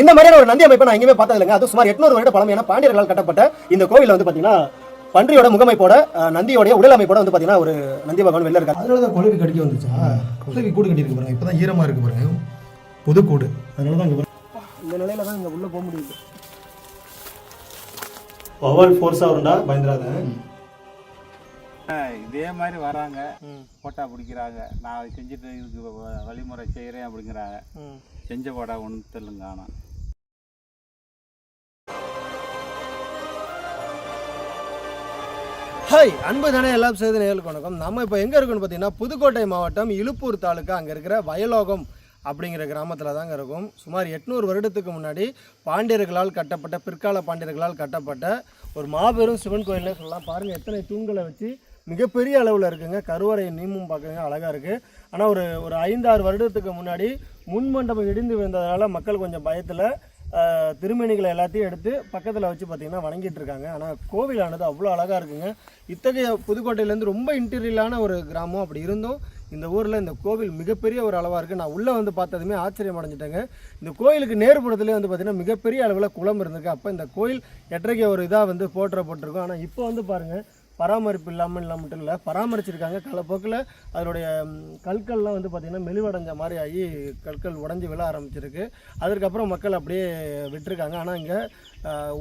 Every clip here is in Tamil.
இந்த மாதிரியான ஒரு நந்தி அமைப்பை நான் எங்கேயுமே பார்த்தது இல்லைங்க. அது சுமார் எட்நூறு வருட பழமையான பாண்டியர்களால் கட்டப்பட்ட இந்த கோவில்ல வந்து பாத்தீங்கன்னா பன்றியோட முகமைப்போட நந்தியோடைய உடல் அமைப்போட வந்து பாத்தீங்கன்னா ஒரு நந்தி பகவான் வெளில இருக்காரு. அதனால தான் குழவி கடிக்க வந்துச்சா? குழவி கூடு கட்டி இருக்கு பாருங்க. இப்பதான் ஈரமா இருக்கு பாருங்க. புது கூடு அதனால தான் இங்க இந்த நிலையில தான் இங்க உள்ள போக முடியுது. பவல் ஃபோர்ஸா இருந்தா பயந்துராத இதே மாதிரி வராங்க போட்டா பிடிக்கிறாங்க. நான் செஞ்சுட்டு இதுக்கு வழிமுறை செய்கிறேன் அப்படிங்கிறாங்க. செஞ்ச போட்டா ஒன்றும் தெரியலங்க ஆனால் ஹாய் அன்பு தானே எல்லாம் செய்த நேர்களுக்கு வணக்கம். நம்ம இப்போ எங்கே இருக்கோம்னு பார்த்தீங்கன்னா புதுக்கோட்டை மாவட்டம் இலுப்பூர் தாலுக்கா அங்கே இருக்கிற வயலோகம் அப்படிங்கிற கிராமத்தில் தாங்க இருக்கும். சுமார் எட்நூறு வருடத்துக்கு முன்னாடி பாண்டியர்களால் கட்டப்பட்ட பிற்கால பாண்டியர்களால் கட்டப்பட்ட ஒரு மாபெரும் சிவன் கோயில்னே சொல்லலாம். பாருங்கள் எத்தனை தூண்களை வச்சு மிகப்பெரிய அளவில் இருக்குங்க. கருவறை நீமும் பார்க்குங்க அழகாக இருக்குது ஆனால் ஒரு ஒரு ஐந்தாறு வருடத்துக்கு முன்னாடி முன் மண்டபம் இடிந்து விழுந்ததுனால மக்கள் கொஞ்சம் பயத்தில் திருமணிகளை எல்லாத்தையும் எடுத்து பக்கத்தில் வச்சு பார்த்தீங்கன்னா வணங்கிட்டு இருக்காங்க. ஆனால் கோவிலானது அவ்வளோ அழகாக இருக்குங்க. இத்தகைய புதுக்கோட்டையிலேருந்து ரொம்ப இன்டீரியலான ஒரு கிராமம் அப்படி இருந்தும் இந்த ஊரில் இந்த கோவில் மிகப்பெரிய ஒரு அளவாக இருக்குது நான் உள்ளே வந்து பார்த்ததுமே ஆச்சரியம் அடைஞ்சிட்டேங்க. இந்த கோயிலுக்கு நேர்புறத்துலேயே வந்து பார்த்திங்கன்னா மிகப்பெரிய அளவில் குளம் இருந்திருக்கு. அப்போ இந்த கோயில் எட்டரைக்கு ஒரு இதாக வந்து போற்றப்பட்டிருக்கும் ஆனால் இப்போ வந்து பாருங்கள் பராமரிப்பு இல்லாமல் இல்லை மட்டும் இல்லை பராமரிச்சிருக்காங்க. காலப்போக்கில் அதனுடைய கற்கள்லாம் வந்து பார்த்திங்கன்னா மெலிவடைஞ்ச மாதிரி ஆகி கற்கள் உடஞ்சி விழ ஆரம்பிச்சிருக்கு. அதற்கப்புறம் மக்கள் அப்படியே விட்டுருக்காங்க. ஆனால் இங்கே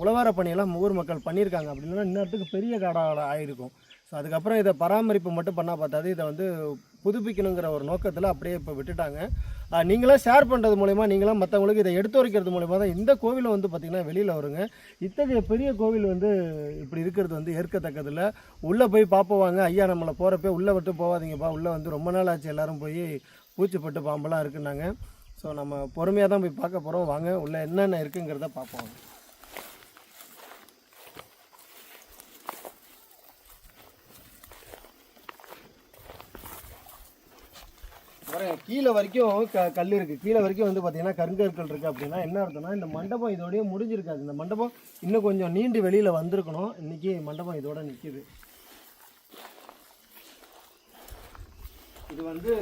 உழவார பணியெல்லாம் ஊர் மக்கள் பண்ணியிருக்காங்க. அப்படின்னா இன்னத்துக்கு பெரிய காடாக ஆகிருக்கும் ஸோ அதுக்கப்புறம் இதை பராமரிப்பு மட்டும் பண்ணால் பார்த்தாது. இதை வந்து புதுப்பிக்கணுங்கிற ஒரு நோக்கத்தில் அப்படியே இப்போ விட்டுட்டாங்க. நீங்களாம் ஷேர் பண்ணுறது மூலயமா நீங்களாம் மற்றவங்களுக்கு இதை எடுத்து வைக்கிறது மூலிமா தான் இந்த கோவிலை வந்து பார்த்திங்கன்னா வெளியில் வருங்க. இத்தகைய பெரிய கோவில் வந்து இப்படி இருக்கிறது வந்து ஏற்கத்தக்கதில்ல. உள்ளே போய் பார்ப்போவாங்க ஐயா நம்மளை போகிறப்ப உள்ளே விட்டு போகாதீங்கப்பா உள்ளே வந்து ரொம்ப நாள் ஆச்சு. எல்லோரும் போய் பூச்சிப்பட்டு பாம்பெல்லாம் இருக்குன்னாங்க. ஸோ நம்ம பொறுமையாக தான் போய் பார்க்க போகிறோம் வாங்க உள்ளே என்னென்ன இருக்குங்கிறத பார்ப்போம் கீழே வரைக்கும் க கல் இருக்குது கீழே வரைக்கும் வந்து பார்த்தீங்கன்னா கருங்கற்கள் இருக்குது அப்படின்னா என்ன அர்த்தம்னா இந்த மண்டபம் இதோடய முடிஞ்சிருக்காது. இந்த மண்டபம் இன்னும் கொஞ்சம் நீண்டு வெளியில் வந்திருக்கணும். இன்றைக்கி மண்டபம் இதோட நிற்கிது இது வந்து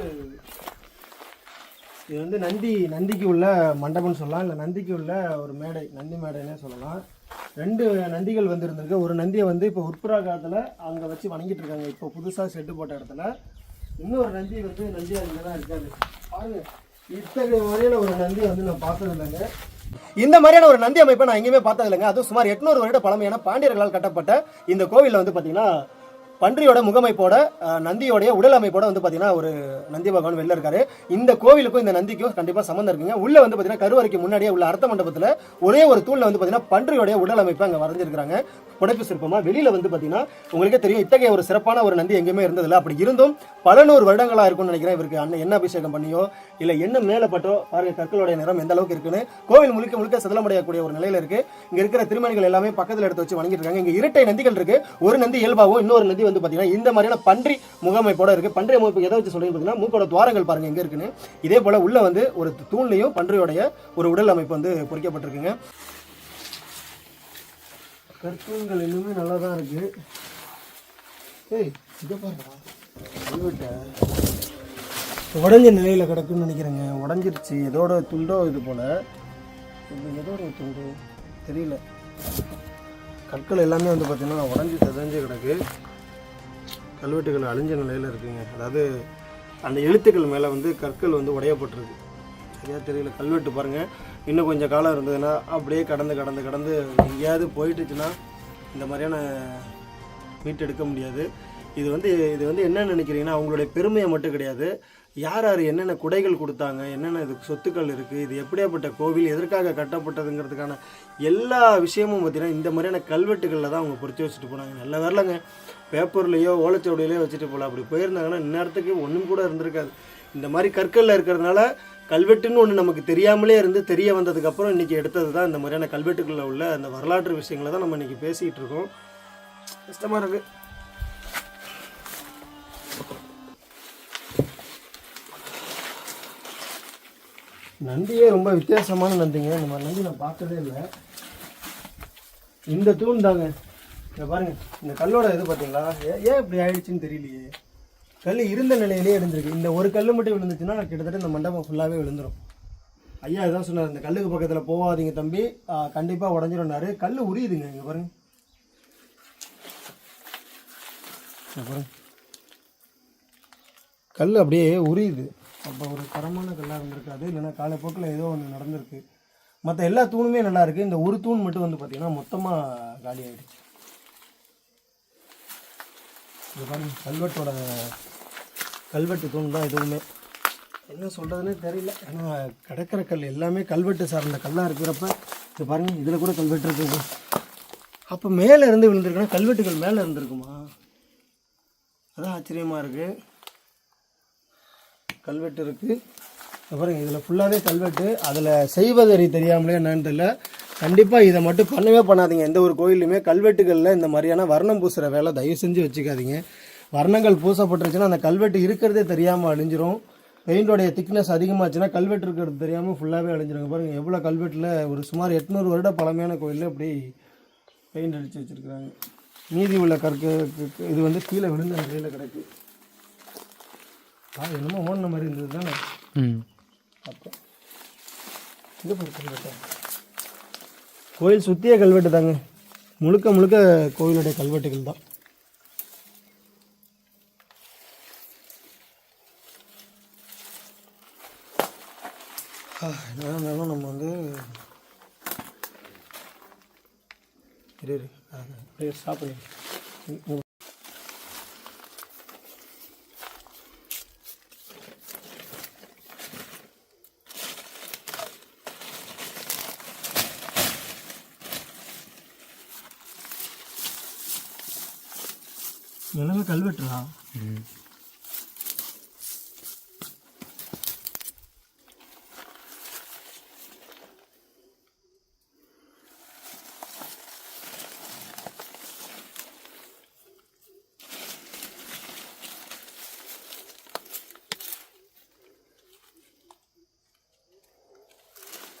இது வந்து நந்தி நந்திக்கு உள்ள மண்டபம்னு சொல்லலாம். இல்லை நந்திக்கு உள்ள ஒரு மேடை நந்தி மேடைன்னே சொல்லலாம். ரெண்டு நந்திகள் வந்து இருந்திருக்கு. ஒரு நந்தியை வந்து இப்போ உட்புறா காலத்தில் அங்கே வச்சு வணங்கிட்டு இருக்காங்க. இப்போ புதுசாக செட்டு போட்ட இடத்துல. இன்னொரு நந்தி வந்து நந்தி அங்கே தான் இருக்காது பாருங்க இத்தகைய முறையில் ஒரு நந்தி வந்து நான் பார்த்தது இல்லைங்க இந்த மாதிரியான ஒரு நந்தி அமைப்பை நான் எங்கேயுமே பார்த்தது இல்லைங்க அதுவும் சுமார் எட்நூறு வருட பழமையான பாண்டியர்களால் கட்டப்பட்ட இந்த கோவிலில் வந்து பார்த்தீங்கன்னா பன்றியோட முகமைப்போட நந்தியோடைய உடல் அமைப்போட வந்து பார்த்தீங்கன்னா ஒரு நந்தி பகவான் வெளில இருக்காரு. இந்த கோவிலுக்கும் இந்த நந்திக்கும் கண்டிப்பாக சம்மந்தம் இருக்குங்க. உள்ள வந்து பார்த்தீங்கன்னா கருவறைக்கு முன்னாடியே உள்ள அர்த்த மண்டபத்தில் ஒரே ஒரு தூளில் வந்து பார்த்தீங்கன்னா பன்றியோடைய உடல் அமைப்பு அங்கே வரைஞ்சிருக்காங்க புடைப்பு சிற்பமாக வெளியில் வந்து பார்த்தீங்கன்னா உங்களுக்கே தெரியும் இத்தகைய ஒரு சிறப்பான ஒரு நந்தி எங்கேயுமே இருந்ததில்ல. அப்படி இருந்தும் பல நூறு வருடங்களாக இருக்கும்னு நினைக்கிறேன் இவருக்கு அண்ணன் என்ன அபிஷேகம் பண்ணியோ இல்லை என்ன மேலே பட்டோ பாருங்க கற்களுடைய நிறம் எந்த அளவுக்கு இருக்குன்னு. கோவில் முழுக்க முழுக்க சிதலமடையக்கூடிய ஒரு நிலையில் இருக்கு. இங்கே இருக்கிற திருமணிகள் எல்லாமே பக்கத்தில் எடுத்து வச்சு வணங்கிட்டு இருக்காங்க. இங்கே இரட்டை நந்திகள் இருக்கு. ஒரு நந்தி இயல்பாகவும் இன்னொரு நந்தி வந்து பார்த்தீங்கன்னா இந்த மாதிரியான பன்றி முகமைப்போட இருக்கு. பன்றி அமைப்பு எதை வச்சு சொல்றீங்க பார்த்தீங்கன்னா மூக்கோட துவாரங்கள் பாருங்க எங்கே இருக்குன்னு. இதே போல உள்ள வந்து ஒரு தூண்லையும் பன்றியோடைய ஒரு உடல் அமைப்பு வந்து பொறிக்கப்பட்டிருக்குங்க. கற்கூண்கள் இன்னுமே நல்லா தான் இருக்கு. ஏய் இதை பாருடா. உடஞ்ச நிலையில் கிடக்குன்னு நினைக்கிறேங்க. உடஞ்சிருச்சு. எதோட துண்டோ இது போல். இது எதோட துண்டு? தெரியல. கற்கள் எல்லாமே வந்து பார்த்திங்கன்னா உடஞ்சி செதஞ்சு கிடக்கு. கல்வெட்டுகள் அழிஞ்ச நிலையில் இருக்குங்க. அதாவது அந்த எழுத்துக்கள் மேலே வந்து கற்கள் வந்து உடையப்பட்டிருக்கு. சரியாக தெரியல. கல்வெட்டு பாருங்கள் இன்னும் கொஞ்சம் காலம் இருந்ததுன்னா அப்படியே கடந்து கடந்து கடந்து எங்கேயாவது போயிட்டுச்சுன்னா இந்த மாதிரியான மீட்டெடுக்க முடியாது. இது வந்து இது வந்து என்ன நினைக்கிறீங்கன்னா அவங்களுடைய பெருமையை மட்டும் கிடையாது. யார் யார் என்னென்ன குடைகள் கொடுத்தாங்க என்னென்ன இதுக்கு சொத்துக்கள் இருக்குது இது எப்படியாப்பட்ட கோவில் எதற்காக கட்டப்பட்டதுங்கிறதுக்கான எல்லா விஷயமும் பார்த்தீங்கன்னா இந்த மாதிரியான கல்வெட்டுகளில் தான் அவங்க பொறுத்து வச்சுட்டு போனாங்க. நல்ல வரலங்க. பேப்பர்லேயோ ஓலைச்சோடையிலையோ வச்சுட்டு போகல. அப்படி போயிருந்தாங்கன்னா இந்நேரத்துக்கு ஒன்றும் கூட இருந்திருக்காது. இந்த மாதிரி கற்களில் இருக்கிறதுனால கல்வெட்டுன்னு ஒன்று நமக்கு தெரியாமலே இருந்து தெரிய வந்ததுக்கப்புறம் இன்றைக்கி எடுத்தது தான் இந்த மாதிரியான கல்வெட்டுகளில் உள்ள அந்த வரலாற்று விஷயங்களை தான் நம்ம இன்றைக்கி பேசிகிட்டு இருக்கோம். கஷ்டமாக இருக்குது நந்தியே ரொம்ப வித்தியாசமான நந்திங்க. இந்த மாதிரி நந்தி நான் பார்த்ததே இல்லை. இந்த தூண் தாங்க. இதை பாருங்க. இந்த கல்லோட இது பார்த்தீங்களா ஏ- ஏன் இப்படி ஆயிடுச்சுன்னு தெரியலையே. கல் இருந்த நிலையிலே இருந்திருக்கு இந்த ஒரு கல் மட்டும் விழுந்துச்சுன்னா கிட்டத்தட்ட இந்த மண்டபம் ஃபுல்லாகவே விழுந்துரும். ஐயா இதான் சொன்னார் இந்த கல்லுக்கு பக்கத்தில் போகாதீங்க தம்பி. கண்டிப்பாக உடஞ்சிரும்னாரு. கல் உரியுதுங்க இங்கே பாருங்க. பாருங்க. கல் அப்படியே உரியுது. அப்போ ஒரு தரமான கல்லாக இருந்திருக்காது. இல்லைன்னா காலைப்போக்கில் ஏதோ ஒன்று நடந்திருக்கு. மற்ற எல்லா தூணுமே நல்லா இருக்குது இந்த ஒரு தூண் மட்டும் வந்து பார்த்திங்கன்னா மொத்தமாக காலி ஆகிடுச்சு இது பாருங்க கல்வெட்டோட கல்வெட்டு தூண் தான் எதுவுமே. என்ன சொல்கிறதுனே தெரியல. ஏன்னா கிடக்கிற கல் எல்லாமே கல்வெட்டு சார்ந்த கல்லாக இருக்கிறப்ப இது பாருங்க இதில் கூட கல்வெட்டு இருக்குது. அப்போ மேலே இருந்து விழுந்திருக்குன்னா கல்வெட்டுகள் மேலே இருந்திருக்குமா? அதான் ஆச்சரியமாக இருக்குது கல்வெட்டு இருக்குது பாருங்க இதில் ஃபுல்லாகவே கல்வெட்டு. அதில் செய்வதறி தெரியாமலே என்னன்னு தெரியல. கண்டிப்பாக இதை மட்டும் பண்ணவே பண்ணாதீங்க. எந்த ஒரு கோயிலுமே கல்வெட்டுகளில் இந்த மாதிரியான வர்ணம் பூசுகிற வேலை தயவு செஞ்சு வச்சுக்காதீங்க. வர்ணங்கள் பூசப்பட்டுருச்சுன்னா அந்த கல்வெட்டு இருக்கிறதே தெரியாமல் அழிஞ்சிரும். பெயிண்டோடைய திக்னஸ் அதிகமாச்சுன்னா கல்வெட்டு இருக்கிறது தெரியாமல் ஃபுல்லாகவே அழிஞ்சிருங்க பாருங்கள் எவ்வளோ கல்வெட்டில் ஒரு சுமார் எட்நூறு வருட பழமையான கோயிலில் இப்படி பெயிண்ட் அடித்து வச்சுருக்குறாங்க. மீதி உள்ள கற்க இது வந்து கீழே விழுந்த நிலையில் கிடக்கு. என்னமோ ஓடின மாதிரி இருந்தது தானே? அப்போ இது கல்வெட்டு கோயில் சுற்றிய கல்வெட்டு தாங்க. முழுக்க முழுக்க கோயிலுடைய கல்வெட்டுகள் தான். என்ன இருந்தாலும் நம்ம வந்து இரு இரு. கட்டுறா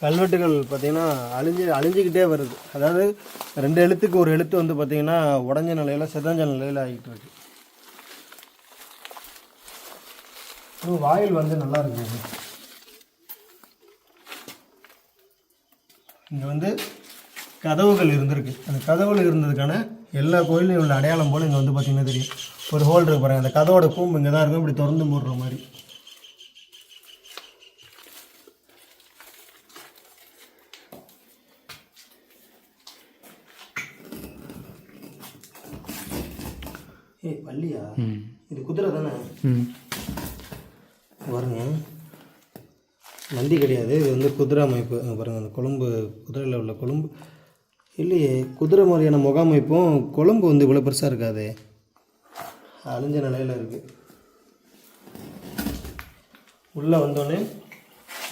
கல்வெட்டுகள் பார்த்திங்கன்னா அழிஞ்சு அழிஞ்சிக்கிட்டே வருது. அதாவது ரெண்டு எழுத்துக்கு ஒரு எழுத்து வந்து பார்த்தீங்கன்னா உடஞ்ச நிலையில் சிதஞ்ச நிலையில் ஆகிட்டு இருக்கு. இன்னும் வாயில் வந்து நல்லா இருக்குது இங்கே வந்து கதவுகள் இருந்திருக்கு. அந்த கதவுகள் இருந்ததுக்கான எல்லா கோயிலையும் உள்ள அடையாளம் போல் இங்கே வந்து பார்த்தீங்கன்னா தெரியும். ஒரு ஹோல் இருக்கு பாருங்க. அந்த கதவோட கூம்பு இங்கே தான் இருக்கும். இப்படி திறந்து மூடுற மாதிரி ஏய் பள்ளியா இது குதிரை தானே பாருங்க நந்தி கிடையாது. இது வந்து குதிரை அமைப்பு. பாருங்கள் அந்த கொழும்பு குதிரையில் உள்ள கொழும்பு. இல்லையே குதிரை மாதிரியான முகாமைப்பும் கொழும்பு வந்து இவ்வளோ பெருசாக இருக்காதே. அழிஞ்ச நிலையில் இருக்குது உள்ளே வந்தோடனே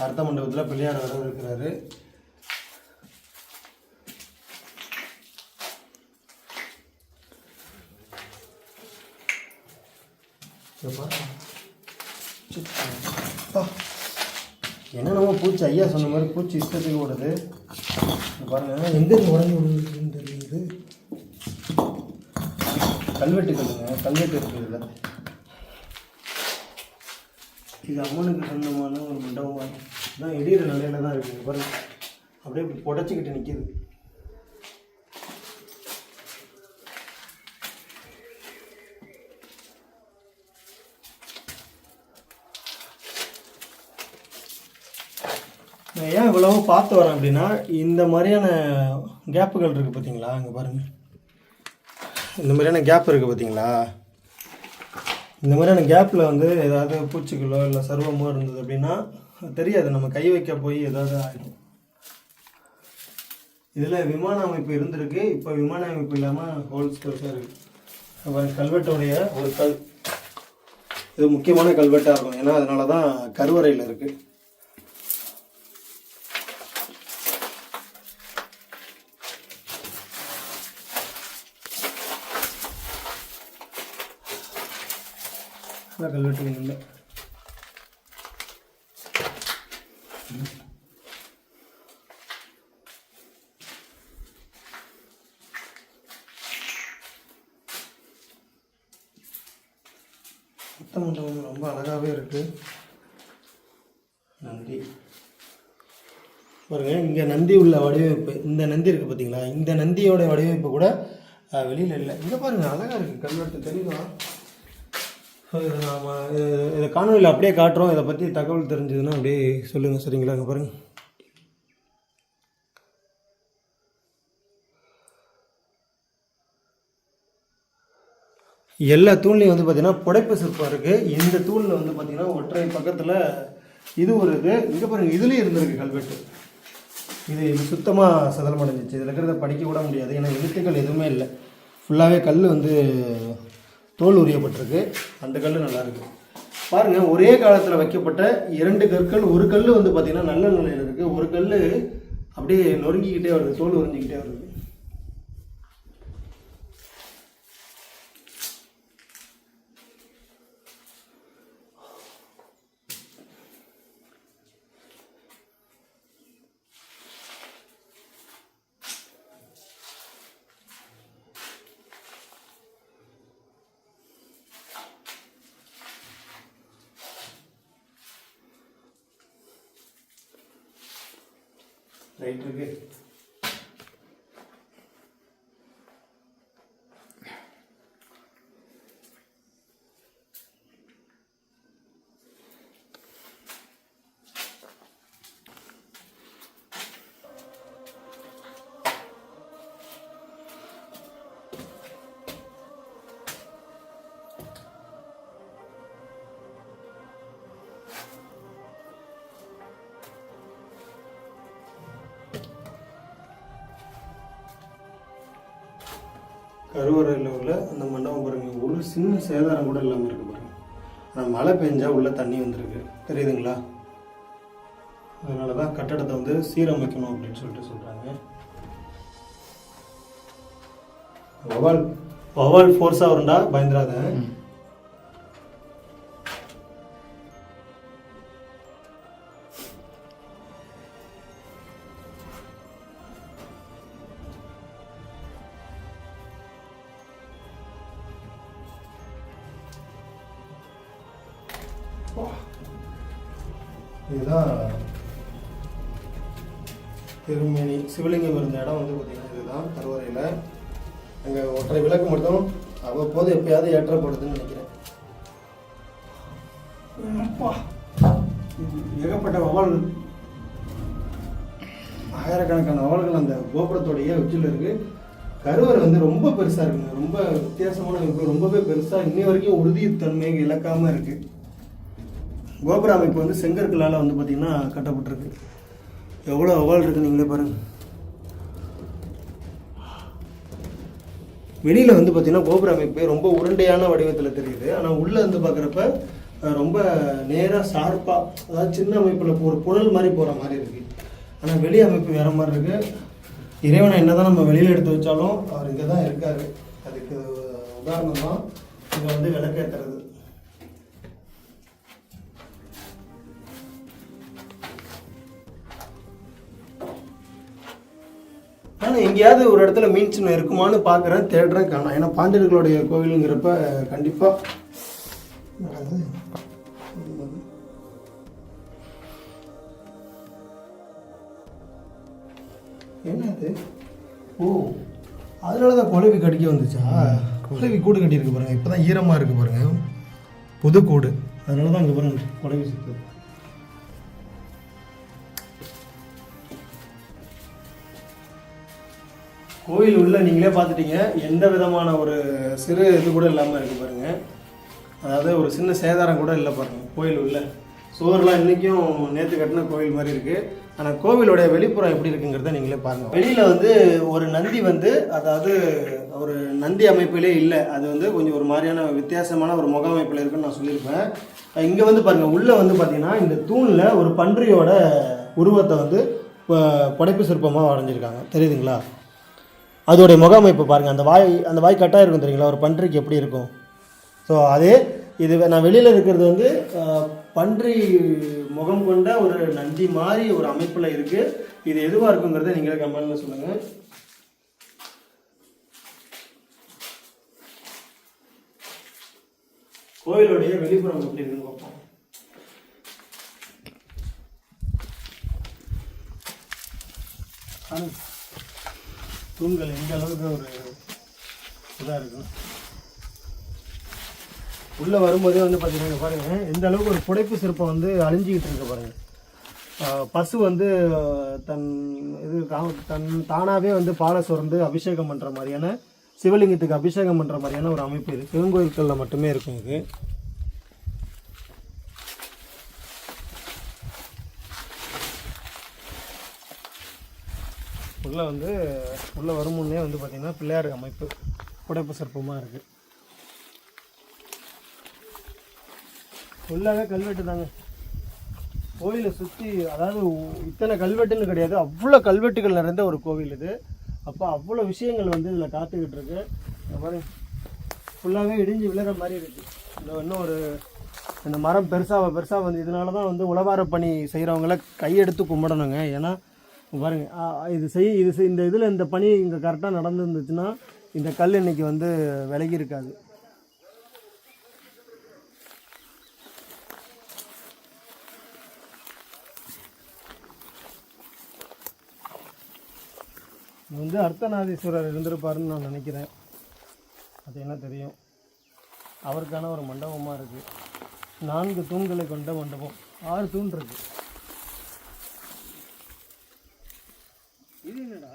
அர்த்த மண்டபத்தில் பிள்ளையார் வர இருக்கிறாரு. இங்க என்னென்னமோ பூச்சி ஐயா சொன்ன மாதிரி பூச்சி இஷ்டத்துக்கு ஓடுது. இங்க பாருங்க எங்க உடஞ்சி விடுதுன்னு தெரியுது கல்வெட்டு கல்லுங்க கல்வெட்டு இருக்கு இதில். இது அம்மனுக்கு சொந்தமான ஒரு மண்டபமாக தான் இடிகிற நிலையில தான் இருக்குது பாருங்க. அப்படியே புடச்சிக்கிட்டு நிற்கிது நான் ஏன் இவ்வளவு பார்த்து வரேன் அப்படின்னா இந்த மாதிரியான கேப்புகள் இருக்குது பார்த்தீங்களா அங்கே பாருங்கள் இந்த மாதிரியான கேப் இருக்குது பார்த்தீங்களா இந்த மாதிரியான கேப்பில் வந்து ஏதாவது பூச்சிகளோ இல்லை சர்வமோ இருந்தது அப்படின்னா தெரியாது. நம்ம கை வைக்க போய் ஏதாவது ஆகிடும் இதில் விமான அமைப்பு இருந்திருக்கு. இப்போ விமான அமைப்பு இல்லாமல் ஹோல்ஸ் பெருசாக இருக்குது அப்புறம் கல்வெட்டுடைய ஒரு கல் இது முக்கியமான கல்வெட்டாக இருக்கும். ஏன்னா அதனால தான் கருவறையில் இருக்குது கல்வெட்டுகள் இல்லை. புத்த மண்டபம் ரொம்ப அழகாகவே இருக்குது நந்தி பாருங்க இங்கே நந்தி உள்ள வடிவமைப்பு இந்த நந்தி இருக்குது பார்த்தீங்களா இந்த நந்தியோட வடிவமைப்பு கூட வெளியில் இல்லை. இங்கே பாருங்கள் அழகாக இருக்குது கல்வெட்டு தெரியுமா ஸோ இதை நாம் இதை காணொலியில் அப்படியே காட்டுறோம். இதை பற்றி தகவல் தெரிஞ்சதுன்னா அப்படியே சொல்லுங்கள் சரிங்களா? அங்கே பாருங்கள் எல்லா தூண்லையும் வந்து பார்த்தீங்கன்னா புடைப்பு சிற்பம் இருக்குது இந்த தூணில் வந்து பார்த்தீங்கன்னா ஒற்றை பக்கத்தில் இது ஒரு இது இங்கே பாருங்கள் இதுலேயும் இருந்திருக்கு கல்வெட்டு. இது இது சுத்தமாக சதலம் அடைஞ்சிச்சு இதில் இருக்கிறத படிக்க கூட முடியாது. ஏன்னா எழுத்துக்கள் எதுவுமே இல்லை. ஃபுல்லாகவே கல் வந்து தோல் உரியப்பட்டிருக்கு. அந்த கல் நல்லாயிருக்கு. பாருங்கள் ஒரே காலத்தில் வைக்கப்பட்ட இரண்டு கற்கள் ஒரு கல் வந்து பார்த்திங்கன்னா நல்ல நிலையில் இருக்குது ஒரு கல் அப்படியே நொறுங்கிக்கிட்டே வருது தோல் உறிஞ்சிக்கிட்டே வருது. கருவறையில் உள்ள அந்த மண்டபம் பாருங்க ஒரு சின்ன சேதாரம் கூட இல்லாமல் இருக்கு பாருங்கள் ஆனால் மழை பெஞ்சால் உள்ளே தண்ணி வந்திருக்கு. தெரியுதுங்களா? அதனால தான் கட்டடத்தை வந்து சீரமைக்கணும் அப்படின்னு சொல்லிட்டு சொல்கிறாங்க வவால் வவால் ஃபோர்ஸாக வருண்டா பயந்துடாத. இதுதான் திருமேனி சிவலிங்கம் இருந்த இடம் வந்து பார்த்தீங்கன்னா இதுதான் கருவறையில். அங்கே ஒற்றை விளக்கு மட்டும் அவ்வப்போது எப்பயாவது ஏற்றப்படுதுன்னு நினைக்கிறேன். ஏகப்பட்ட வவால். ஆயிரக்கணக்கான வவால்கள் அந்த கோபுரத்தோடைய உச்சியில் இருக்கு. கருவறை வந்து ரொம்ப பெருசாக இருக்குங்க. ரொம்ப வித்தியாசமான ரொம்பவே பெருசாக இன்னி வரைக்கும் உறுதித்தன்மை இழக்காமல் இருக்குது கோபுர அமைப்பு வந்து செங்கற்களால் வந்து பார்த்திங்கன்னா கட்டப்பட்டிருக்கு. எவ்வளோ அவால் இருக்கு நீங்களே பாருங்கள் வெளியில் வந்து பார்த்திங்கன்னா கோபுர அமைப்பு ரொம்ப உருண்டையான வடிவத்தில் தெரியுது. ஆனால் உள்ளே வந்து பார்க்குறப்ப ரொம்ப நேராக ஷார்ப்பாக அதாவது சின்ன அமைப்பில் ஒரு புழல் மாதிரி போகிற மாதிரி இருக்குது ஆனால் வெளி அமைப்பு வேறு மாதிரி இருக்குது இறைவனை என்ன தான் நம்ம வெளியில் எடுத்து வச்சாலும் அவர் இங்கே தான் இருக்கார். அதுக்கு உதாரணம் தான் இங்கே வந்து விளக்கேற்றுறது ஆனால் எங்கேயாவது ஒரு இடத்துல மீன் சின்னம் இருக்குமான்னு பார்க்குறேன் தேடுறேன் காணும் ஏன்னா பாண்டியர்களுடைய கோவிலுங்கிறப்ப கண்டிப்பாக என்ன அது ஓ அதனால தான் குழவி கடிக்க வந்துச்சா? குழவி கூடு கட்டியிருக்கு பாருங்கள் இப்போ தான் ஈரமாக இருக்குது பாருங்கள் புது கூடு. அதனால தான் அங்கே பாருங்கள் குழவி சுற்றுது கோயில் உள்ள நீங்களே பார்த்துட்டீங்க. எந்த விதமான ஒரு சிறு இது கூட இல்லாமல் இருக்கு பாருங்க. அதாவது ஒரு சின்ன சேதாரம் கூட இல்லை பாருங்க கோயில் உள்ள. சுவர்லாம் இன்றைக்கும் நேற்று கட்டின கோயில் மாதிரி இருக்குது ஆனால் கோவிலுடைய வெளிப்புறம் எப்படி இருக்குங்கிறத நீங்களே பாருங்கள் வெளியில் வந்து ஒரு நந்தி வந்து அதாவது ஒரு நந்தி அமைப்பிலே இல்லை. அது வந்து கொஞ்சம் ஒரு மாதிரியான வித்தியாசமான ஒரு முக அமைப்பில் இருக்குன்னு நான் சொல்லியிருப்பேன். இங்கே வந்து பாருங்கள் உள்ளே வந்து பார்த்தீங்கன்னா இந்த தூணில் ஒரு பன்றியோட உருவத்தை வந்து ப- படைப்பு சிற்பமாக வரைஞ்சிருக்காங்க. தெரியுதுங்களா? அதோடைய முகாமைப்பு பாருங்கள் அந்த வாய் அந்த வாய் கட்டாக இருக்கும் தெரியுங்களா? ஒரு பன்றிக்கு எப்படி இருக்கும்? ஸோ அதே இது நான் வெளியில் இருக்கிறது வந்து பன்றி முகம் கொண்ட ஒரு நந்தி மாதிரி ஒரு அமைப்பில் இருக்குது இது எதுவாக இருக்குங்கிறத நீங்களே கம்பெனியில் சொல்லுங்கள் கோயிலுடைய வெளிப்புறம் எப்படி இருக்குன்னு பார்ப்போம். பாருங்க. தூண்கள் எந்த அளவுக்கு ஒரு இதாக இருக்கும் உள்ளே வரும்போதே வந்து பார்த்தீங்கன்னா பாருங்கள் எந்த அளவுக்கு ஒரு புடைப்பு சிற்பம் வந்து அழிஞ்சிக்கிட்டு இருக்க பாருங்கள் பசு வந்து தன் இது தன் தானாகவே வந்து பாலை சுரந்து அபிஷேகம் பண்ணுற மாதிரியான சிவலிங்கத்துக்கு அபிஷேகம் பண்ணுற மாதிரியான ஒரு அமைப்பு இது. சிவங்கோயில்களில் மட்டுமே இருக்கும் இது. உள்ளே வந்து உள்ளே வரும் முன்னே வந்து பார்த்திங்கன்னா பிள்ளையார் அமைப்பு புடைப்பு சிற்பமாக இருக்குது ஃபுல்லாகவே கல்வெட்டு தாங்க. கோயிலை சுற்றி அதாவது இத்தனை கல்வெட்டுன்னு கிடையாது அவ்வளோ கல்வெட்டுகள் நிறைந்த ஒரு கோவில் இது. அப்போ அவ்வளோ விஷயங்கள் வந்து இதில் காத்துக்கிட்டு இருக்கு. இந்த மாதிரி ஃபுல்லாகவே இடிஞ்சு விழுற மாதிரி இருக்குது இந்த இன்னும் ஒரு இந்த மரம் பெருசாக பெருசாக வந்து இதனால தான் வந்து உழவார பணி செய்கிறவங்கள கையெடுத்து கும்பிடணுங்க. ஏன்னா பாருங்க இது செய் இது செய்- இந்த இதில் இந்த பணி இங்கே கரெக்டாக நடந்துருந்துச்சுன்னா இந்த கல் இன்னைக்கு வந்து விலகி இருக்காது. வந்து அர்த்தநாதீஸ்வரர் இருந்திருப்பாருன்னு நான் நினைக்கிறேன். அது என்ன தெரியும்? அவருக்கான ஒரு மண்டபமாக இருக்குது நான்கு தூண்களை கொண்ட மண்டபம். ஆறு தூண் இருக்குது இது என்னடா?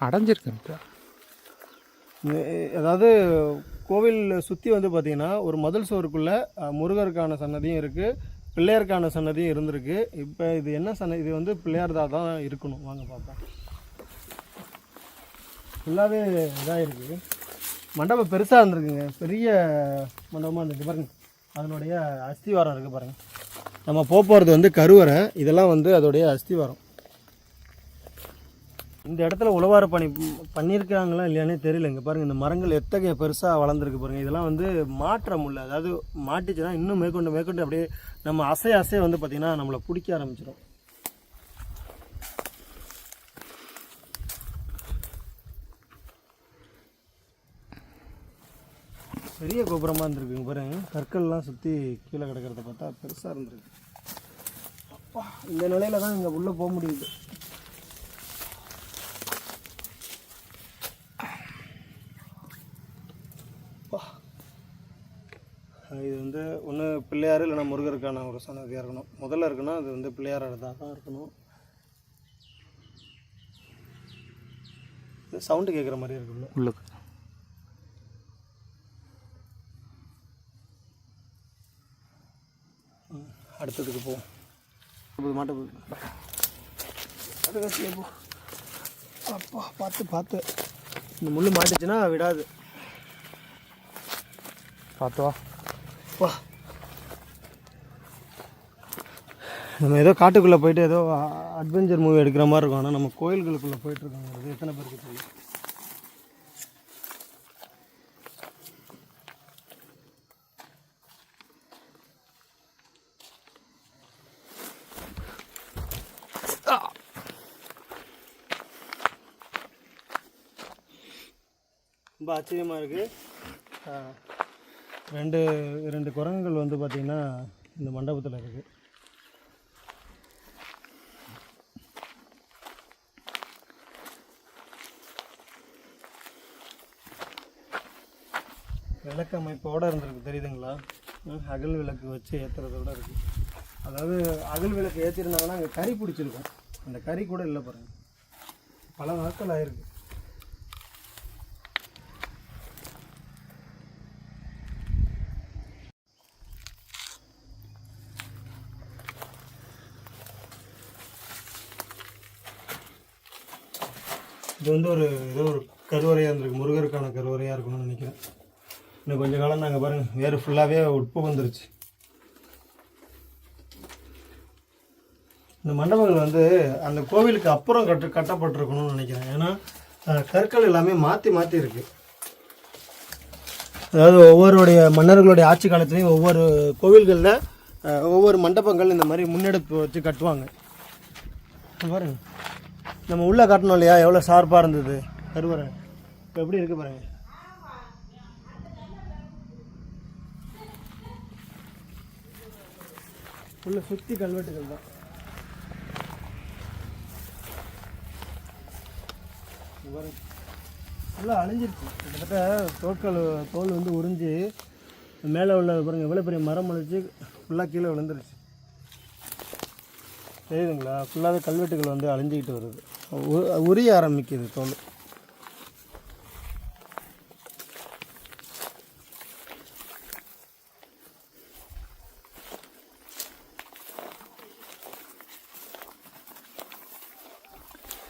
அடைஞ்சிருக்கு அதாவது கோவில் சுற்றி வந்து பார்த்தீங்கன்னா ஒரு மதில் சுவருக்குள்ளே அஹ், முருகருக்கான சன்னதியும் இருக்குது பிள்ளையாருக்கான சன்னதியும் இருந்திருக்கு. இப்போ இது என்ன சன்ன இது வந்து பிள்ளையார் தான் தான் இருக்கணும். வாங்க பார்ப்போம் ஃபுல்லாகவே இதாக இருக்குது மண்டபம் பெருசாக இருந்திருக்குங்க. பெரிய மண்டபமாக இருந்துருக்கு. பாருங்க. அதனுடைய அஸ்திவாரம் இருக்குது பாருங்க. நம்ம போக போகிறது வந்து கருவறை. இதெல்லாம் வந்து அதோடைய அஸ்திவாரம். இந்த இடத்துல உழவார பணி பண்ணியிருக்காங்களா இல்லையானே தெரியல. இங்கே பாருங்கள் இந்த மரங்கள் எத்தகைய பெருசாக வளர்ந்துருக்கு பாருங்கள் இதெல்லாம் வந்து மாற்ற முடியல அதாவது மாட்டிச்சுன்னா இன்னும் மேற்கொண்டு மேற்கொண்டு அப்படியே நம்ம அசை அசை வந்து பார்த்திங்கன்னா நம்மளை பிடிக்க ஆரம்பிச்சிடும். பெரிய கோபுரமாக இருந்திருக்குங்க பாருங்க. கற்கள்லாம் சுற்றி கீழே கிடக்கிறத பார்த்தா பெருசாக இருந்திருக்கு. அப்பா இந்த நிலையில தான் இங்கே உள்ளே போக முடியுது. இது வந்து ஒன்று பிள்ளையார் இல்லைன்னா முருகருக்கான ஒரு சன்னதியாக இருக்கணும். முதல்ல இருக்குன்னா அது வந்து பிள்ளையார் தான் தான் இருக்கணும் சவுண்டு கேட்குற மாதிரி இருக்குல்ல உள்ளுக்கு. அடுத்ததுக்கு போ. அது மாட்ட போகுது. அது கட்டிலே போ. அப்பா பார்த்து பார்த்து. இந்த முள் மாட்டுச்சுன்னா விடாது. பார்த்து வா. வா. நம்ம ஏதோ காட்டுக்குள்ளே போயிட்டு ஏதோ அட்வென்ச்சர் மூவி எடுக்கிற மாதிரி இருக்கும். ஆனால் நம்ம கோயில்களுக்குள்ளே போயிட்டுருக்கோங்கிறது எத்தனை பேருக்கு தெரியும்? ரொம்ப ஆச்சரியமாக இருக்குது ரெண்டு ரெண்டு குரங்குகள் வந்து பார்த்திங்கன்னா இந்த மண்டபத்தில் இருக்குது விளக்கு அமைப்போடு இருந்திருக்கு தெரியுதுங்களா? அகல் விளக்கு வச்சு ஏற்றுறதோட இருக்குது அதாவது அகல் விளக்கு ஏற்றிருந்தாங்கன்னா அங்கே கறி பிடிச்சிருக்கும். அந்த கறி கூட இல்லை பாருங்கள் பல நாட்கள் ஆயிருக்கு. இது வந்து ஒரு ஏதோ ஒரு கருவறையாக இருந்திருக்கு. முருகருக்கான கருவறையாக இருக்கணும்னு நினைக்கிறேன். இன்னும் கொஞ்ச காலம் நாங்கள் பாருங்கள் வேறு ஃபுல்லாகவே உட்பு வந்துருச்சு. இந்த மண்டபங்கள் வந்து அந்த கோவிலுக்கு அப்புறம் கட்டு கட்டப்பட்டிருக்கணும்னு நினைக்கிறேன். ஏன்னா கற்கள் எல்லாமே மாற்றி மாற்றி இருக்கு. அதாவது ஒவ்வொருடைய மன்னர்களுடைய ஆட்சி காலத்துலேயும் ஒவ்வொரு கோவில்களில் ஒவ்வொரு மண்டபங்கள் இந்த மாதிரி முன்னெடுப்பு வச்சு கட்டுவாங்க. பாருங்கள் நம்ம உள்ளே காட்டணும் இல்லையா? எவ்வளோ ஷார்ப்பாக இருந்தது? கருவறை இப்போ எப்படி இருக்குது பாருங்க. உள்ள சுற்றி கல்வெட்டுகள் தான். ஃபுல்லாக அழிஞ்சிருச்சு. கிட்டத்தட்ட தோட்கள் தோல் வந்து உறிஞ்சி மேலே உள்ள பாருங்கள் இவ்வளோ பெரிய மரம் அழிச்சு ஃபுல்லாக கீழே விழுந்துருச்சு. தெரியுதுங்களா? ஃபுல்லாகவே கல்வெட்டுகள் வந்து அழிஞ்சிக்கிட்டு வருது. உரிய ஆரம்பிக்குது தோல்.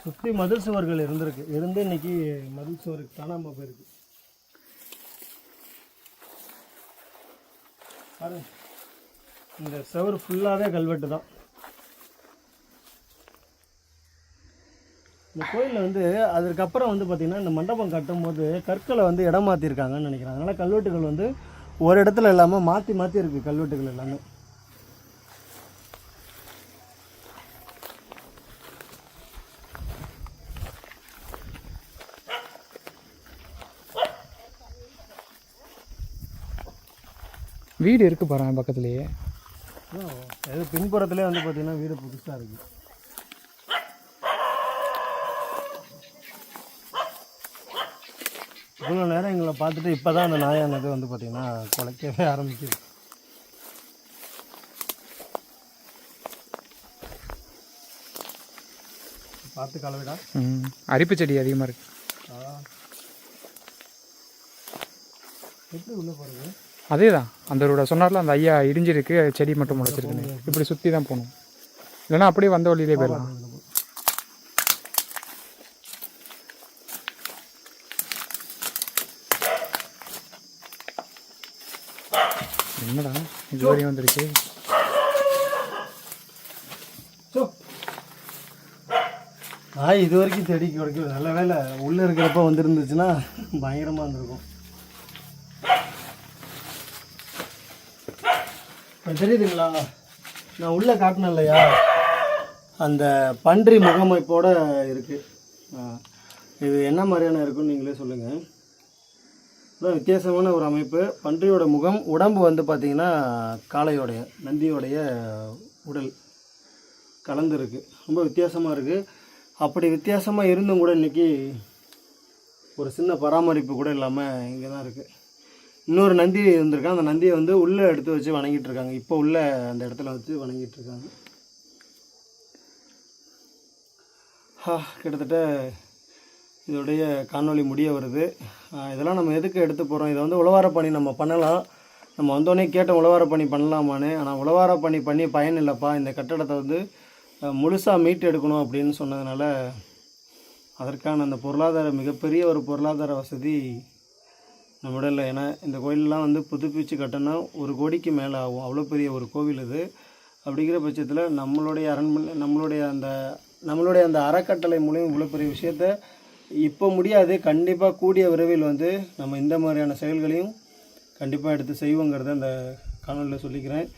சுற்றி மதில் சுவர்கள் இருந்திருக்கு. இருந்து இன்னைக்கு மதில் சுவருக்கு காணாமல் போயிருக்கு. பாருங்க. இந்த சுவர் ஃபுல்லாகவே கல்வெட்டு தான். இந்த கோயிலில் வந்து அதுக்கப்புறம் வந்து பார்த்திங்கன்னா இந்த மண்டபம் கட்டும்போது கற்களை வந்து இடம் மாற்றிருக்காங்கன்னு நினைக்கிறேன். அதனால் கல்வெட்டுகள் வந்து ஒரு இடத்துல இல்லாமல் மாற்றி மாற்றி இருக்குது கல்வெட்டுகள் எல்லாமே. வீடு இருக்கு பாருங்க பக்கத்துலேயே. அது பின்புறத்துலேயே வந்து பார்த்திங்கன்னா வீடு புதுசாக இருக்குது இவ்வளோ நேரம் எங்களை பார்த்துட்டு இப்போ தான் அந்த நாயானது வந்து பார்த்திங்கன்னா குலைக்கவே ஆரம்பிக்குது. பார்த்து கலவிடா ம் அரிப்பு செடி அதிகமாக இருக்கு. எப்படி உள்ளே போகிறது அதே தான் அந்த ரோட சொன்னார்ல அந்த ஐயா இடிஞ்சிருக்கு செடி மட்டும் முளைச்சிருக்குன்னு. இப்படி சுற்றி தான் போகணும். இல்லைன்னா அப்படியே வந்த வழியிலே போயிடலாம். என்னடா? இது வரையும் வந்துருச்சு. நாய் இது வரைக்கும் செடிக்கு வரைக்கும் நல்ல வேலை உள்ளே இருக்கிறப்ப வந்துருந்துச்சுன்னா பயங்கரமாக இருந்திருக்கும் இப்ப தெரியுதுங்களா? நான் உள்ளே காட்டினேன் இல்லையா? அந்த பன்றி முகமைப்போட இருக்குது இது என்ன மாதிரியான இருக்குன்னு நீங்களே சொல்லுங்கள் வித்தியாசமான ஒரு அமைப்பு. பன்றியோட முகம் உடம்பு வந்து பார்த்திங்கன்னா காளையோடைய நந்தியோடைய உடல் கலந்துருக்கு. ரொம்ப வித்தியாசமாக இருக்குது அப்படி வித்தியாசமாக இருந்தும் கூட இன்றைக்கி ஒரு சின்ன பராமரிப்பு கூட இல்லாமல் இங்கே தான் இருக்குது இன்னொரு நந்தி இருந்திருக்கான் அந்த நந்தியை வந்து உள்ளே எடுத்து வச்சு வணங்கிட்டு இருக்காங்க இப்போ உள்ள அந்த இடத்துல வச்சு வணங்கிட்டு இருக்காங்க ஹா, கிட்டத்தட்ட இதோடைய காணொளி முடிய வருது. இதெல்லாம் நம்ம எதுக்கு எடுத்து போகிறோம் இதை வந்து உழவார பணி நம்ம பண்ணலாம். நம்ம வந்தோடனே கேட்டோம் உழவார பணி பண்ணலாமான்னு? ஆனால் உழவார பணி பண்ணி பயன் இல்லைப்பா. இந்த கட்டடத்தை வந்து முழுசாக மீட்டு எடுக்கணும் அப்படின்னு சொன்னதுனால அதற்கான அந்த பொருளாதார மிகப்பெரிய ஒரு பொருளாதார வசதி நம்மிடம் இல்லை. ஏன்னா இந்த கோயிலெலாம் வந்து புதுப்பிச்சு கட்டினா ஒரு கோடிக்கு மேலே ஆகும். அவ்வளோ பெரிய ஒரு கோவில் இது. அப்படிங்கிற பட்சத்தில் நம்மளுடைய அரண்மனை நம்மளுடைய அந்த நம்மளுடைய அந்த அறக்கட்டளை மூலியம் இவ்வளோ பெரிய விஷயத்த இப்போ முடியாது. கண்டிப்பாக கூடிய விரைவில் வந்து நம்ம இந்த மாதிரியான செயல்களையும் கண்டிப்பாக எடுத்து செய்வோங்கிறத அந்த காணொலியில் சொல்லிக்கிறேன்.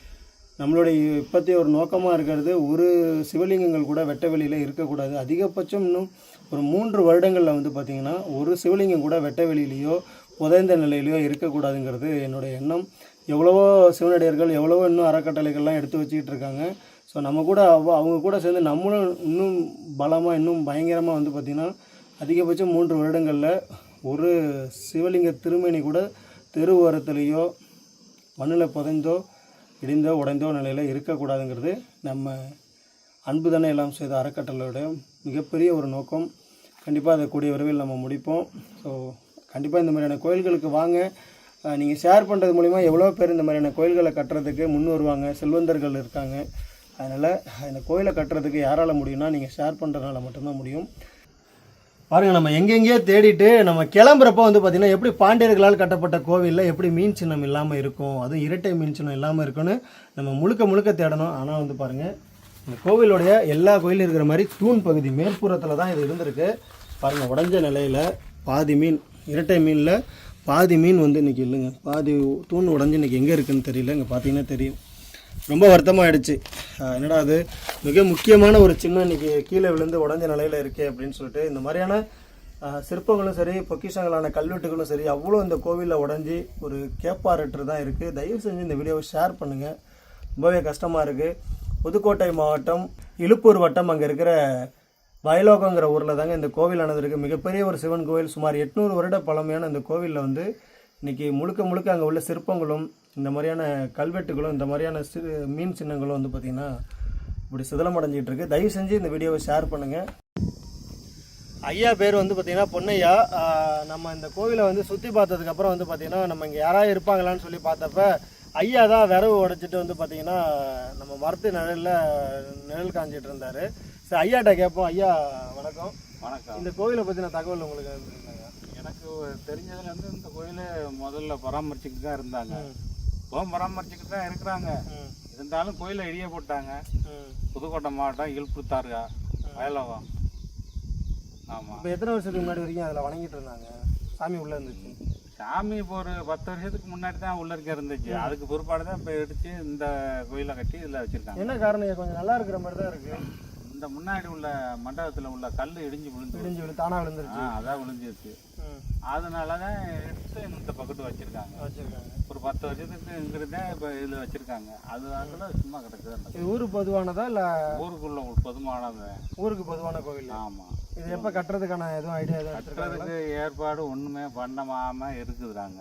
நம்மளுடைய இப்போத்தைய ஒரு நோக்கமாக இருக்கிறது ஒரு சிவலிங்கங்கள் கூட வெட்ட வெளியில் இருக்கக்கூடாது. அதிகபட்சம் இன்னும் ஒரு மூன்று வருடங்களில் வந்து பார்த்திங்கன்னா ஒரு சிவலிங்கம் கூட வெட்ட வெளியிலையோ புதைந்த நிலையிலையோ இருக்கக்கூடாதுங்கிறது என்னுடைய எண்ணம். எவ்வளவோ சிவனடியர்கள் எவ்வளவோ இன்னும் அறக்கட்டளைகள்லாம் எடுத்து வச்சுக்கிட்டு இருக்காங்க. ஸோ நம்ம கூட அவ- அவங்க கூட சேர்ந்து நம்மளும் இன்னும் பலமாக இன்னும் பயங்கரமாக வந்து பார்த்திங்கன்னா அதிகபட்சம் மூன்று வருடங்களில் ஒரு சிவலிங்க திருமேனி கூட தெரு ஓரத்துலேயோ மண்ணில் புதைந்தோ இடிந்தோ உடைந்தோ நிலையில் இருக்கக்கூடாதுங்கிறது நம்ம அன்பு தானே எல்லாம் செய்த அறக்கட்டளையோட மிகப்பெரிய ஒரு நோக்கம். கண்டிப்பாக அதை கூடிய விரைவில் நம்ம முடிப்போம். ஸோ கண்டிப்பாக இந்த மாதிரியான கோயில்களுக்கு வாங்க. நீங்கள் ஷேர் பண்ணுறது மூலிமா எவ்வளோ பேர் இந்த மாதிரியான கோயில்களை கட்டுறதுக்கு முன் வருவாங்க செல்வந்தர்கள் இருக்காங்க. அதனால் இந்த கோயிலை கட்டுறதுக்கு யாரால் முடியும்னா நீங்கள் ஷேர் பண்ணுறதுனால மட்டும்தான் முடியும். பாருங்க நம்ம எங்கெங்கேயோ தேடிட்டு நம்ம கிளம்புறப்ப வந்து பார்த்தீங்கன்னா எப்படி பாண்டியர்களால் கட்டப்பட்ட கோவிலில் எப்படி மீன் சின்னம் இல்லாமல் இருக்கும் அதுவும் இரட்டை மீன் சின்னம் இல்லாமல் இருக்கும்னு நம்ம முழுக்க முழுக்க தேடணும். ஆனால் வந்து பாருங்கள் இந்த கோவிலுடைய எல்லா கோயிலும் இருக்கிற மாதிரி தூண் பகுதி மேற்புறத்தில் தான் இது இருந்திருக்கு. பாருங்கள் உடஞ்ச நிலையில் பாதி மீன் இரட்டை மீனில் பாதி மீன் வந்து இன்றைக்கி இல்லைங்க. பாதி தூண் உடஞ்சி இன்றைக்கி எங்கே இருக்குதுன்னு தெரியல இங்கே பார்த்தீங்கன்னா தெரியும். ரொம்ப வருத்தமாயிடுச்சு. ஆஹ் என்னடா அது? மிக முக்கியமான ஒரு சின்ன இன்னைக்கு கீழே விழுந்து உடஞ்ச நிலையில் இருக்கே அப்படின்னு சொல்லிட்டு இந்த மாதிரியான சிற்பங்களும் சரி பொக்கிஷங்களான கல்வெட்டுகளும் சரி அவ்வளோ இந்த கோவிலில் உடஞ்சி ஒரு கேப்பாரற்று தான் இருக்குது தயவு செஞ்சு இந்த வீடியோவை ஷேர் பண்ணுங்கள் ரொம்பவே கஷ்டமாக இருக்குது புதுக்கோட்டை மாவட்டம் இழுப்பூர் வட்டம் அங்கே இருக்கிற வயலோகங்கிற ஊரில் தாங்க இந்த கோவிலானது இருக்குது மிகப்பெரிய ஒரு சிவன் கோவில். சுமார் எட்நூறு வருட பழமையான இந்த கோவிலில் வந்து இன்னைக்கு முழுக்க முழுக்க அங்கே உள்ள சிற்பங்களும் இந்த மாதிரியான கல்வெட்டுகளும் இந்த மாதிரியான சிறு மீன் சின்னங்களும் வந்து பார்த்திங்கன்னா இப்படி சிதலம் அடைஞ்சிட்டு இருக்கு. தயவு செஞ்சு இந்த வீடியோவை ஷேர் பண்ணுங்கள் ஐயா பேர் வந்து பார்த்தீங்கன்னா பொன்னையா. நம்ம இந்த கோவிலை வந்து சுற்றி பார்த்ததுக்கப்புறம் வந்து பார்த்தீங்கன்னா நம்ம இங்கே யாராவது இருப்பாங்களான்னு சொல்லி பார்த்தப்ப ஐயா தான் விரவு உடைச்சிட்டு வந்து பார்த்தீங்கன்னா நம்ம மரத்து நிழலில் நிழல் காஞ்சிட்டு இருந்தார். சரி ஐயாட்ட கேட்போம். ஐயா வணக்கம். வணக்கம். இந்த கோவிலை பற்றின தகவல் உங்களுக்கு எனக்கு தெரிஞ்சதுல இருந்து இந்த கோயிலை முதல்ல பராமரிச்சுக்கிட்டு தான் இருந்தாங்க. இப்போ பராமரிச்சுக்கிட்டு தான் இருக்கிறாங்க. இருந்தாலும் கோயிலை இடிய போட்டாங்க. புதுக்கோட்டை மாவட்டம் இழுப்புத்தாருகா வயலோகம். ஆமாம் இப்போ எத்தனை வருஷத்துக்கு முன்னாடி வரைக்கும் அதில் வணங்கிட்டு இருந்தாங்க? சாமி உள்ளே இருந்துச்சு. சாமி இப்போ ஒரு பத்து வருஷத்துக்கு முன்னாடி தான் உள்ள இருக்க இருந்துச்சு. அதுக்கு பிற்பாடு தான் இப்போ இடிச்சு இந்த கோயிலை கட்டி இதில் வச்சிருக்காங்க. என்ன காரணம்? கொஞ்சம் நல்லா இருக்கிற மாதிரி தான் இருக்குது இந்த முன்னாடி உள்ள மண்டபத்தில் உள்ள கல் இடிஞ்சு விழுந்து இடிஞ்சு விழு தானாக விழுந்துருச்சு. அதான் விழுந்துருச்சு. அதனால தான் எடுத்து இந்த பக்கத்து வச்சிருக்காங்க. வச்சுருக்காங்க. ஒரு பத்து வருஷத்துக்கு இங்கிருந்து இப்போ இதில் வச்சிருக்காங்க. அது கூட சும்மா கிடக்குது இது ஊருக்கு பொதுவானதா இல்லை ஊருக்குள்ள ஒரு பொதுமானது ஊருக்கு பொதுவான கோவில்? ஆமாம் இது எப்போ கட்டுறதுக்கான எதுவும் ஐடியா எதுவும் கட்டுறதுக்கு ஏற்பாடு ஒன்றுமே பண்ணாமல் இருக்குதுறாங்க.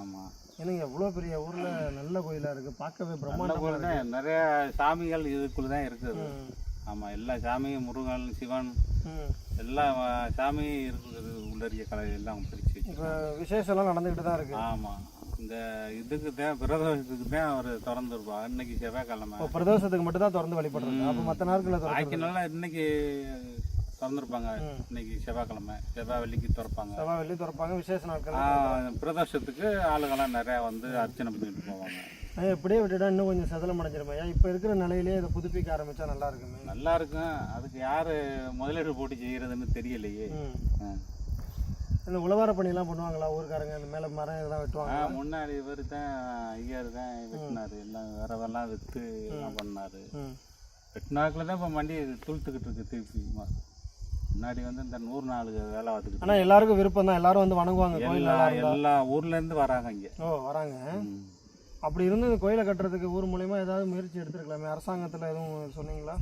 ஆமாம் என்னங்க எவ்வளோ பெரிய ஊரில் நல்ல கோயிலாக இருக்குது பார்க்கவே நல்ல பிரம்மாண்டமாக கோயில் தான் நிறைய சாமிகள் இதுக்குள்ள தான் இருக்குது ஆமாம் எல்லா சாமியும் முருகன் சிவன் எல்லா சாமியும் இருக்குது உள்ளறிய கலை எல்லாம் பிரித்து இப்போ விசேஷம்லாம் நடந்துக்கிட்டு தான் இருக்குது ஆமாம் இந்த இதுக்கு தான் பிரதோஷத்துக்கு தான் அவர் திறந்துருப்பா இன்னைக்கு செவ்வாய்க்கிழமை. பிரதோஷத்துக்கு மட்டும் தான் திறந்து வழிபடுறது. அப்போ மற்ற நாட்களில் இன்னைக்கு திறந்துருப்பாங்க. இன்னைக்கு செவ்வாய்க்கிழமை. செவ்வாய் வெள்ளிக்கு திறப்பாங்க. செவ்வாய் வெள்ளி திறப்பாங்க. விசேஷ நாட்கள். பிரதோஷத்துக்கு ஆளுங்கெல்லாம் நிறையா வந்து அர்ச்சனை பண்ணிட்டு போவாங்க. ஐயா, இப்படியே விட்டுட்டா இன்னும் கொஞ்சம் சதலம் அடைஞ்சிருமே ஐயா இப்போ இருக்கிற நிலையிலே இதை புதுப்பிக்க ஆரம்பிச்சா நல்லா இருக்குமே. நல்லா இருக்கும். அதுக்கு யார் முதலீடு போட்டு செய்யறதுன்னு தெரியலையே. இந்த உழவார பணியெல்லாம் பண்ணுவாங்களா? ஊருக்காரங்க இந்த மேலே மரம் இதெல்லாம் வெட்டுவாங்க முன்னாடி இவர் தான் ஐயர் தான் வெட்டினாரு. எல்லாம் விரவெல்லாம் விற்று எல்லாம் பண்ணாரு. வெட்டினாக்கில் தான் இப்போ மண்டி துளுத்துக்கிட்டு இருக்கு திருப்பி. முன்னாடி வந்து இந்த நூறு நாள் வேலை பார்த்துக்கிட்டு ஆனால் எல்லாருக்கும் விருப்பம் தான். எல்லாரும் வந்து வணங்குவாங்க. கோயில் எல்லா நல்லா இருந்தா. எல்லா ஊர்லேருந்து வராங்க இங்கே. ஓ வராங்க. அப்படி இருந்து இந்த கோயிலை கட்டுறதுக்கு ஊர் மூலியமா ஏதாவது முயற்சி எடுத்துருக்கலாமே? அரசாங்கத்தில் எதுவும் சொன்னீங்களா?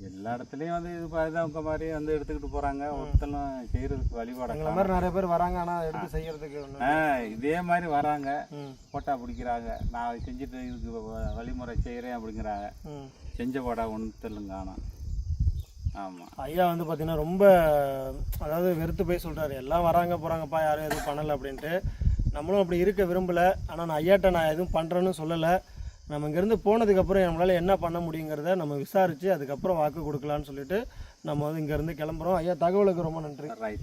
எல்லா இடத்துலையும் வந்து இது உங்க மாதிரி வந்து எடுத்துக்கிட்டு போகிறாங்க ஒருத்தரும் செய்கிறதுக்கு எங்களை வழிபாடு மாதிரி நிறைய பேர் வராங்க. ஆனால் எடுத்து செய்யறதுக்கு ஒன்று ஆ இதே மாதிரி வராங்க. ம். போட்டா பிடிக்கிறாங்க. நான் செஞ்சுட்டு இதுக்கு வ- வழிமுறை செய்கிறேன் அப்படிங்கிறாங்க. ம். செஞ்ச போடா ஒன்று தெரியலங்க ஆனால் ஆமாம் ஐயா வந்து பார்த்தீங்கன்னா ரொம்ப அதாவது வெறுத்து போய் சொல்கிறாரு எல்லாம் வராங்க போகிறாங்கப்பா யாரும் எதுவும் பண்ணலை அப்படின்ட்டு. நம்மளும் அப்படி இருக்க விரும்பலை. ஆனால் நான் ஐயாட்ட நான் எதுவும் பண்ணுறேன்னு சொல்லலை. நம்ம இங்கேருந்து போனதுக்கப்புறம் நம்மளால் என்ன பண்ண முடியுங்கிறத நம்ம விசாரித்து அதுக்கப்புறம் வாக்கு கொடுக்கலான்னு சொல்லிட்டு நம்ம வந்து இங்கேருந்து கிளம்புறோம். ஐயா தகவலுக்கு ரொம்ப நன்றி. ரைட்